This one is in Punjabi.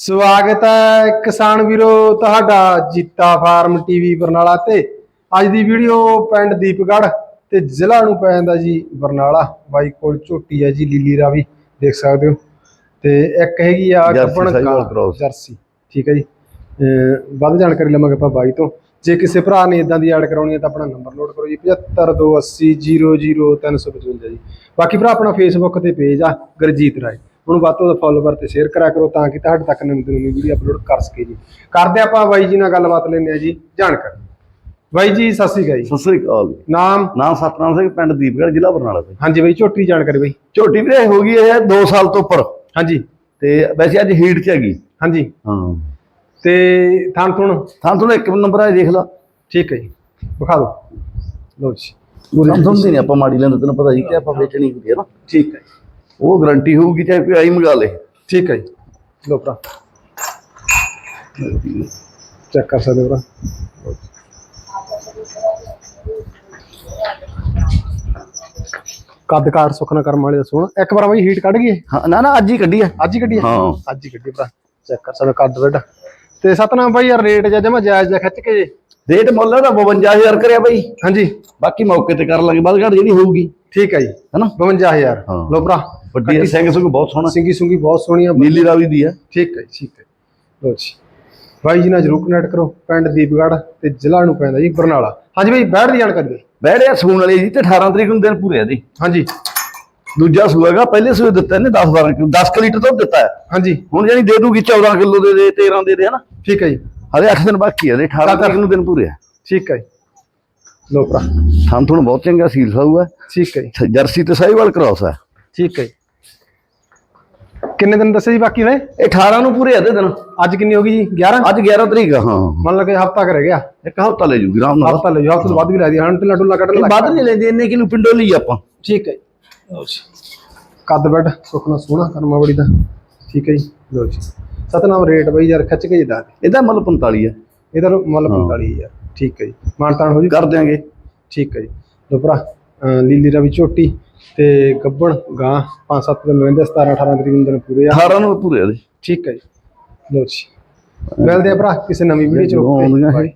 ਸਵਾਗਤ ਹੈ ਕਿਸਾਨ ਵੀਰੋ ਤੁਹਾਡਾ ਜੀਤਾ ਫਾਰਮ ਟੀਵੀ ਬਰਨਾਲਾ ਤੇ। ਅੱਜ ਦੀ ਵੀਡੀਓ ਪਿੰਡ ਦੀਪਗੜ੍ਹ ਤੇ ਜ਼ਿਲ੍ਹਾ ਨੂੰ ਪੈ ਜਾਂਦਾ ਜੀ ਬਰਨਾਲਾ। ਬਾਈ ਕੋਲ ਝੋਟੀ ਹੈ ਜੀ ਲੀਲੀ ਰਾਵੀ ਦੇਖ ਸਕਦੇ ਹੋ। ਤੇ ਇੱਕ ਹੈਗੀ ਆ ਜਰਸੀ ਗੱਬਣ ਸਾਹੀਵਾਲ ਕਾਂ, cross। ਜਰਸੀ ਠੀਕ ਹੈ ਜੀ। ਵੱਧ ਜਾਣਕਾਰੀ ਲਵਾਂਗੇ ਆਪਾਂ ਬਾਈ ਤੋਂ। ਜੇ ਕਿਸੇ ਭਰਾ ਨੇ ਇਦਾਂ ਦੀ ਐਡ ਕਰਾਉਣੀ ਹੈ ਤਾਂ ਆਪਣਾ ਨੰਬਰ ਨੋਟ ਕਰੋ ਜੀ 7528000355 ਜੀ। ਬਾਕੀ ਭਰਾ ਆਪਣਾ ਫੇਸਬੁੱਕ ਤੇ ਪੇਜ ਆ ਗੁਰਜੀਤ ਰਾਏ। ਉਹਨੂੰ ਵੱਧ ਤੋਂ ਵੱਧ ਫੋਲੋਵਰ ਤੇ ਸ਼ੇਅਰ ਕਰਿਆ ਕਰੋ ਤਾਂ ਕਿ ਤੁਹਾਡੇ ਤੱਕ ਨਵੀਂ ਤੋਂ ਨਵੀਂ ਵੀਡੀਓ ਅਪਲੋਡ ਕਰ ਸਕੀਏ ਜੀ। ਕਰਦੇ ਆਪਾਂ ਬਾਈ ਜੀ ਨਾਲ ਗੱਲਬਾਤ ਲੈਂਦੇ ਆ ਜੀ ਜਾਣਕਾਰੀ। ਬਾਈ ਜੀ ਸਤਿ ਸ਼੍ਰੀ ਅਕਾਲ ਜੀ। ਸਤਿ ਸ੍ਰੀ ਅਕਾਲ ਨਾਮ? ਨਾਮ ਸਤਨਾਮ ਸਿੰਘ ਪਿੰਡ ਦੀਪਗੜ੍ਹ ਜ਼ਿਲ੍ਹਾ ਬਰਨਾਲਾ ਤੋਂ ਹਾਂਜੀ ਬਾਈ ਝੋਟੀ ਜਾਣਕਾਰੀ ਬਾਈ। ਝੋਟੀ ਵੀਰੇ ਹੋ ਗਈ ਇਹ 2 ਸਾਲ ਤੋਂ ਉੱਪਰ। ਹਾਂਜੀ। ਤੇ ਵੈਸੇ ਅੱਜ ਹੀਟ ਚ ਹੈਗੀ। ਹਾਂਜੀ। ਹਾਂ। ਤੇ ਥਾਂ ਥੁਣ? ਥਾਂ ਤੁਹਾਨੂੰ ਇੱਕ ਨੰਬਰ ਆ ਦੇਖ ਲਾ। ਠੀਕ ਹੈ ਜੀ। ਵਿਖਾ ਦਿਓ। ਲਓ ਜੀ। ਥਾਂ ਤੁਹਾਨੂੰ ਨਹੀਂ ਆਪਾਂ ਮਾੜੀ ਲੈਂਦੇ ਤੈਨੂੰ ਪਤਾ ਜੀ ਕਿ ਆਪਾਂ ਵੇਚਣੀ ਹੁੰਦੀ ਹੈ ਨਾ। ਠੀਕ ਹੈ ਉਹ ਗਾਰੰਟੀ ਹੋਊਗੀ ਚਾਹੇ ਕੋਈ ਆਈ ਮੰਗਾ ਲੇ। ਠੀਕ ਹੈ ਜੀ। ਲਓ ਭਰਾ। ਚੈੱਕ ਕਰ ਸਕਦੇ ਭਰਾ। ਕੱਦ ਕਾਰ ਸੁਖਨਾ ਕਰਮ ਵਾਲੇ ਦਾ ਸੋਹਣਾ। ਇੱਕ ਵਾਰ ਬਾਈ ਹੀਟ ਕੱਢ ਗਈ ਹਾਂ ਨਾ ਨਾ ਅੱਜ ਹੀ ਕੱਢੀ ਹੈ ਅੱਜ ਹੀ ਕੱਢੀ ਹੈ? ਹਾਂ। ਅੱਜ ਹੀ ਕੱਢੀ ਭਰਾ। ਚੈੱਕ ਕਰ ਸਕਦੇ ਕੱਦ ਵੱਡਾ ਤੇ ਸਤਨਾਮ ਬਾਈ ਯਾਰ ਰੇਟ ਜਾਂ ਜਮਾ ਜਾਇਜ਼ ਜਿਹਾ ਖਿੱਚ ਕੇ ਜੇ। ਰੇਟ ਮੁੱਲ ਦਾ 52000 ਕਰਿਆ ਬਾਈ। ਹਾਂਜੀ। ਬਾਕੀ ਮੌਕੇ ਤੇ ਕਰ ਲਾਂਗੇ ਬਾਅਦ ਘਾਟ ਜਿਹੜੀ ਹੋਊਗੀ। ਠੀਕ ਹੈ ਜੀ। ਹੈਨਾ? 52000 ਹਾਂ। ਲਓ ਭਰਾ। ਵੱਡੀ ਹੈ, ਸਿੰਘ ਸੁੰਗ ਬਹੁਤ ਸੋਹਣਾ। ਸਿੰਗੀ ਸੁੰਗੀ ਬਹੁਤ ਸੋਹਣੀ ਆ ਨੀਲੀ ਰਾਵੀ ਦੀ ਹੈ। ਠੀਕ ਹੈ ਠੀਕ ਹੈ। ਲੋ ਜੀ। ਬਾਈ ਜੀ ਨਾਲ ਜਰੂਰ ਕਨੈਕਟ ਕਰੋ ਪਿੰਡ ਦੀਪਗੜ੍ਹ ਤੇ ਜ਼ਿਲ੍ਹਾ ਨੂੰ ਪੈਂਦਾ ਜੀ ਬਰਨਾਲਾ। ਹਾਂਜੀ ਬਾਈ ਬੈਠ ਦੀ ਜਾਣਕਾਰੀ ਦਿਓ। ਬਹਿੜਿਆ ਸੂਣ ਵਾਲੀ ਜੀ ਤੇ 18 ਤਰੀਕ ਨੂੰ ਦਿਨ ਪੂਰੇ ਆ ਜੀ। ਹਾਂਜੀ। ਦੂਜਾ ਸੂਆਗਾ ਪਹਿਲੇ ਸੂਏ ਦਿੱਤਾ ਇਹਨੇ 10 12 ਕਿਲੋ 10 ਕੁ ਲੀਟਰ ਦੁੱਧ ਦਿੱਤਾ। ਹੈ ਹਾਂਜੀ। ਹੁਣ ਜਾਨੀ ਦੇ ਦੂਗੀ 14 ਕਿਲੋ ਦੇ ਦੇ 13 ਦੇ ਦੇ ਹਨਾ? ਠੀਕ ਹੈ ਜੀ। ਹਲੇ 8 ਦਿਨ ਬਾਕੀ ਆ ਦੇ 18 ਤਰੀਕ ਨੂੰ ਦਿਨ ਪੂਰੇ ਆ। ਠੀਕ ਹੈ ਲੋ ਭਰਾ। ਥਾਂ ਬਹੁਤ ਚੰਗਾ ਸੀਲ ਸਾਊ ਹੈ ਠੀਕ ਹੈ ਜਰਸੀ ਤੇ ਸਾਹੀਵਾਲ ਕ੍ਰਾਸ ਹੈ ਠੀਕ ਹੈ ਜੀ। ਕਿੰਨੇ ਦਿਨ ਦੱਸੇ ਜੀ ਬਾਕੀ ਵੇ ਇਹ 18 ਨੂੰ ਪੂਰੇ ਆ ਦੇ ਦਿਨ। ਅੱਜ ਕਿੰਨੀ ਹੋ ਗਈ ਜੀ? 11 ਅੱਜ 11 ਤਰੀਕ ਹਾਂ। ਮੰਨ ਲਓ ਕਿ ਹਫਤਾ ਕਰ ਗਿਆ। ਇੱਕ ਹਫ਼ਤਾ ਲੈ ਜੂਗੀ ਆਰਾਮ ਨਾਲ। ਹਫਤਾ ਲੈ ਜਾਓ ਹਫਤਾ ਤੋਂ ਵੱਧ ਵੀ ਲੈ ਦੀ ਹਣ ਢਿੱਲਾ ਢੁੱਲਾ ਕੱਢਣ ਲੱਗ ਵੱਧ ਨਹੀਂ ਲੈਂਦੇ ਇੰਨੇ ਕਿਲੋ ਪਿੰਡੋਂ ਲਈ ਆਪਾਂ। ਠੀਕ ਹੈ ਜੀ। ਲਓ ਜੀ। ਕੱਦ ਬੈਡ ਸੁਖਣਾ ਸੋਹਣਾ ਕਰਮਾ ਬੜੀ ਦਾ। ਠੀਕ ਹੈ ਜੀ। ਲੋ ਜੀ। ਸਤਨਾਮ ਰੇਟ ਬਈ ਯਾਰ ਖਿੱਚ ਕੇ ਜਿੱਦਾਂ ਇਹਦਾ ਮੁੱਲ 45 ਹੈ ਇਹਦਾ ਮੁੱਲ 45000 ਠੀਕ ਹੈ ਜੀ। ਮਾਨਤਾਨ ਹੋ ਜੀ। ਕਰ ਦਿਆਂਗੇ। ਠੀਕ ਹੈ ਜੀ। ਲੋ ਭਰਾ ਲੀਲੀ ਰਵੀ ਝੋਟੀ ਤੇ ਗੱਬਣ ਗਾਂ 5-7 ਦਿਨ ਰਹਿੰਦੇ 17-18 ਤਰੀਕ ਨੂੰ ਦਿਨ ਪੂਰੇ ਆ। 18 ਨੂੰ ਪੂਰੇ ਆ ਦੇ ਠੀਕ ਹੈ ਜੀ। ਲੋ ਜੀ। ਮਿਲਦੇ ਆ ਭਰਾ ਕਿਸੇ ਨਵੀਂ ਵੀਡੀਓ ਚ। ਇਹ।